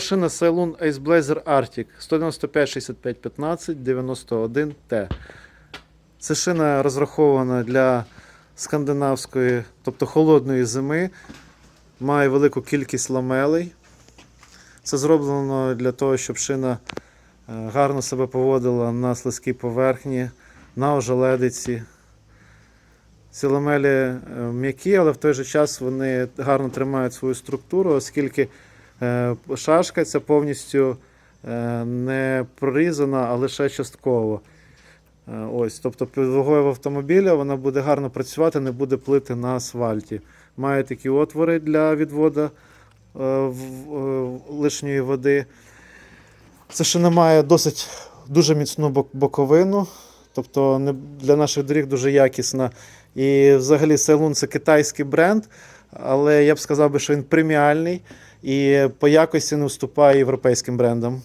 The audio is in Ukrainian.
Шина Ceylon Ace Blazer Arctic 195 65 15 91 T. Це шина розрахована для скандинавської, тобто холодної зими. Має велику кількість ламелей. Це зроблено для того, щоб шина е, гарно себе поводила на слизькій поверхні, на ожеледиці. Ці ламелі е, м'які, але в той же час вони гарно тримають свою структуру, оскільки шашка ця повністю е, не прорізана, а лише частково. Е, Ось, тобто під вагою автомобіля вона буде гарно працювати, не буде плити на асфальті. Має такі отвори для відводу е, е, лишньої води. Це ще не має досить дуже міцну боковину, тобто для наших доріг дуже якісна. І взагалі Ceylon це китайський бренд, але я б сказав що він преміальний і по якості не вступає європейським брендам.